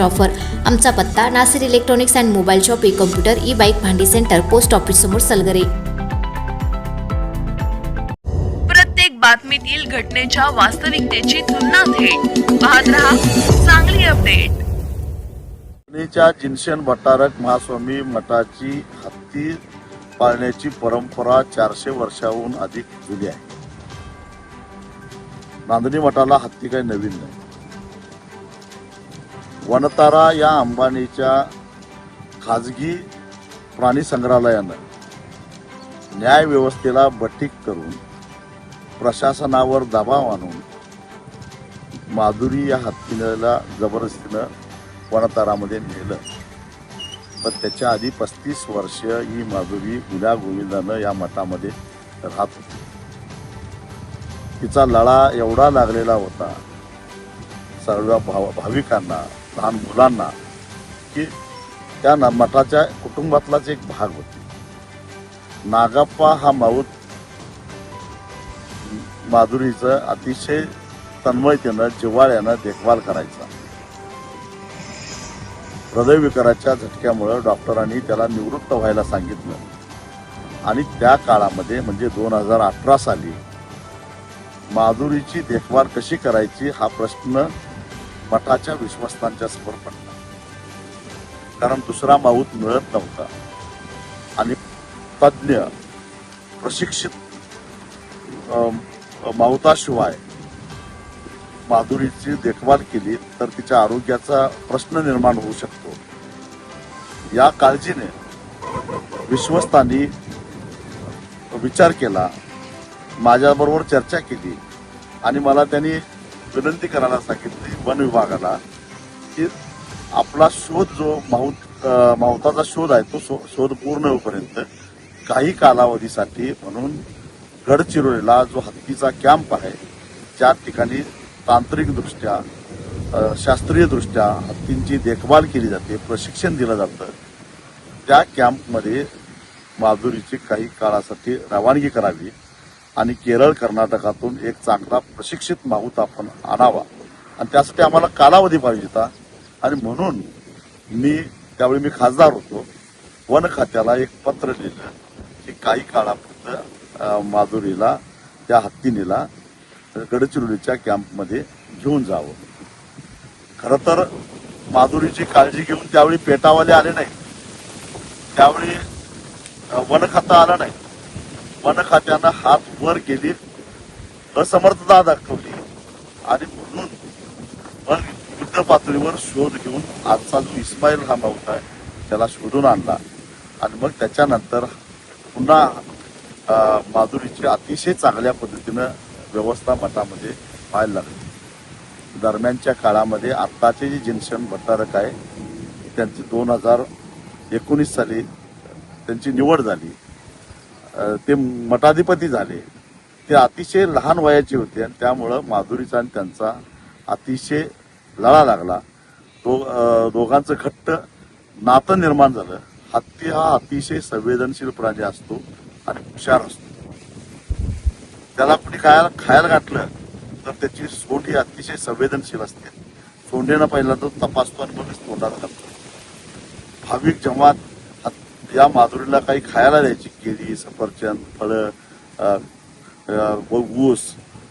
Offer आमचा पत्ता Nasir electronics and mobile shop e computer e bike भांडी centre post office समोर सलगरे. प्रत्येक बातमीतील घटनेच्या वास्तविकतेची तुलना थेट. पाहत रहा चांगली अपडेट पुणेच्या जिनशन भट्टारक महास्वामी मठाची हत्ती पाळण्याची परंपरा चारशे वर्षाहून अधिक जुनी आहे. नांदणी मठाला हत्ती काही नवीन नाही. वनतारा या अंबानीच्या खाजगी प्राणी संग्रहालयानं न्याय व्यवस्थेला करून प्रशासनावर दबाव आणून माधुरी या हत्तीला जबरदस्तीनं वनतारामध्ये नेलं. पण त्याच्या आधी पस्तीस वर्ष ही माधुरी गुन्हा गोविंदानं या मठामध्ये राहत होती. तिचा लळा एवढा लागलेला होता सर्व भाव भाविकांना लहान मुलांना की त्या मठाच्या कुटुंबातलाच एक भाग होती. नागाप्पा हा माऊत माधुरीचं अतिशय तन्मयतेनं जिव्हाळ्यानं देखभाल करायचा. हृदयविकाराच्या झटक्यामुळं डॉक्टरांनी त्याला निवृत्त व्हायला सांगितलं. आणि त्या काळामध्ये म्हणजे दोन हजार अठरा साली माधुरीची देखभाल कशी करायची हा प्रश्न मठाच्या विश्वस्तांच्या समोर पडला. कारण दुसरा माऊत मिळत नव्हता. आणि तज्ज्ञ प्रशिक्षित माऊताशिवाय माधुरीची देखभाल केली तर तिच्या आरोग्याचा प्रश्न निर्माण होऊ शकतो. या काळजीने विश्वस्तांनी विचार केला माझ्याबरोबर चर्चा केली आणि मला त्यांनी विनंती करायला सांगितली वन विभागाला की आपला शोध जो माऊत माऊताचा शोध आहे तो शो- शोध पूर्ण होईपर्यंत काही कालावधीसाठी म्हणून गडचिरोलीला जो हत्तीचा कॅम्प आहे ज्या ठिकाणी तांत्रिकदृष्ट्या शास्त्रीयदृष्ट्या हत्तींची देखभाल केली जाते प्रशिक्षण दिलं जातं. त्या कॅम्पमध्ये माधुरीची काही काळासाठी रवानगी करावी. आणि केरळ कर्नाटकातून एक चांगला प्रशिक्षित माहूत आपण आणावा. आणि त्यासाठी आम्हाला कालावधी पाहिजे होता. आणि म्हणून मी त्यावेळी मी खासदार होतो. वन खात्याला एक पत्र लिहिलं की काही काळापर्यंत माधुरीला त्या हत्तीनीला गडचिरोलीच्या कॅम्पमध्ये घेऊन जावं. खरं तर माधुरीची काळजी घेऊन त्यावेळी पेटावाले आले नाही त्यावेळी वन खातं आलं नाही. वन खात्यानं हात वर केली असमर्थता दाखवली. आणि म्हणून मग युद्ध पातळीवर शोध घेऊन आजचा जो इस्माईल हा नव्हता आहे त्याला शोधून आणला. आणि मग त्याच्यानंतर पुन्हा माधुरीची अतिशय चांगल्या पद्धतीनं व्यवस्था मठामध्ये व्हायला लागली. दरम्यानच्या काळामध्ये आत्ताचे जे जिनशन भट्टारक आहे त्यांची दोन हजार एकोणीस साली त्यांची निवड झाली. ते मठाधिपती झाले. ते अतिशय लहान वयाचे होते आणि त्यामुळं माधुरीचा आणि त्यांचा अतिशय लळा लागला. दो दोघांचं घट्ट नातं निर्माण झालं. हत्ती हा अतिशय संवेदनशील प्राणी असतो आणि हुशार असतो. त्याला कुणी खायला खायला घातलं तर त्याची सोंड ही अतिशय संवेदनशील असते. सोंडेनं पहिल्यांदा तपासतो आणि मगच तोंडात घालतो भाविक जेव्हा त्या या माधुरीला काही खायला द्यायची केळी सफरचंद फळं ऊस.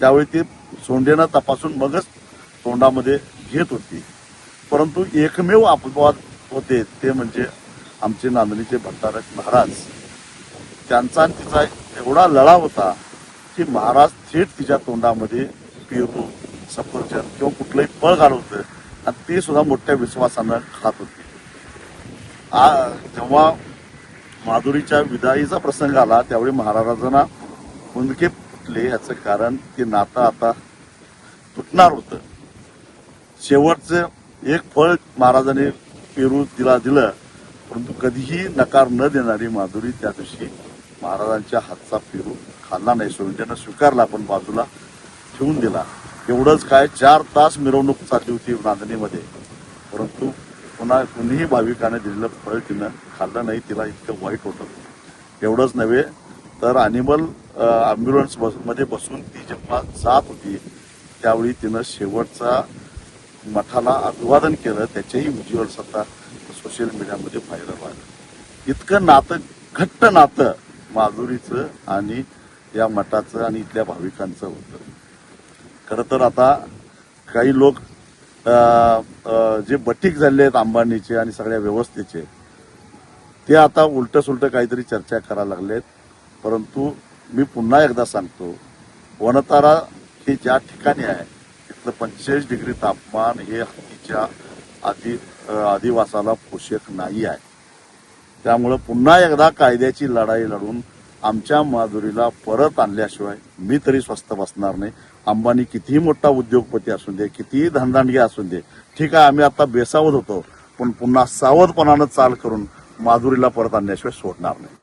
त्यावेळी ते सोंडेनं तपासून मगच तोंडामध्ये घेत होती. परंतु एकमेव अपवाद होते ते म्हणजे आमचे नांदणीचे भट्टारक महाराज. त्यांचा आणि तिचा एवढा लढा होता की महाराज थेट तिच्या तोंडामध्ये पेरू सफरचंद किंवा कुठलंही फळ घालवतं आणि ते सुद्धा मोठ्या विश्वासानं खात होते. आ जेव्हा माधुरीच्या विदाईचा प्रसंग आला त्यावेळी महाराजांना मुंदके फुटले याचं कारण ते नातं आता तुटणार होतं. शेवटचं एक फळ महाराजांनी पेरू तिला दिलं. परंतु कधीही नकार न देणारी माधुरी त्या दिवशी महाराजांच्या हातचा पेरू खाल्ला नाही. सोयीनं स्वीकारला पण बाजूला ठेवून दिला. एवढंच काय चार तास मिरवणूक चालली होती नांदणीमध्ये परंतु पुन्हा कुणीही भाविकाने दिलेलं फळ तिनं खाल्लं नाही तिला इतकं वाईट होतं. एवढंच नव्हे तर अॅनिमल ॲम्ब्युलन्स बसमध्ये बसून ती जेव्हा जात होती त्यावेळी तिनं शेवटचा मठाला अभिवादन केलं त्याचेही व्हिज्युअल्स आता सोशल मीडियामध्ये व्हायरल व्हायला इतकं नातं घट्ट नातं माधुरीचं आणि या मठाचं आणि इथल्या भाविकांचं होतं. खरं तर आता काही लोक जे बटीक झाले आहेत अंबानीचे आणि सगळ्या व्यवस्थेचे ते आता उलट सुलट काहीतरी चर्चा करायला लागलेत. परंतु मी पुन्हा एकदा सांगतो वनतारा हे ज्या ठिकाणी आहे तिथलं पंचेचाळीस डिग्री तापमान हे हत्तीच्या आधी आदिवासाला अधिवासाला पोषक नाही आहे. त्यामुळं पुन्हा एकदा कायद्याची लढाई लढून आमच्या माधुरीला परत आणल्याशिवाय मी तरी स्वस्त बसणार नाही. अंबानी कितीही मोठा उद्योगपती असू दे कितीही धनदांडगे असू दे ठीक आहे आम्ही आता बेसावत होतो पण पुन्हा सावधपणानं चाल करून माधुरीला परत आणल्याशिवाय सोडणार नाही.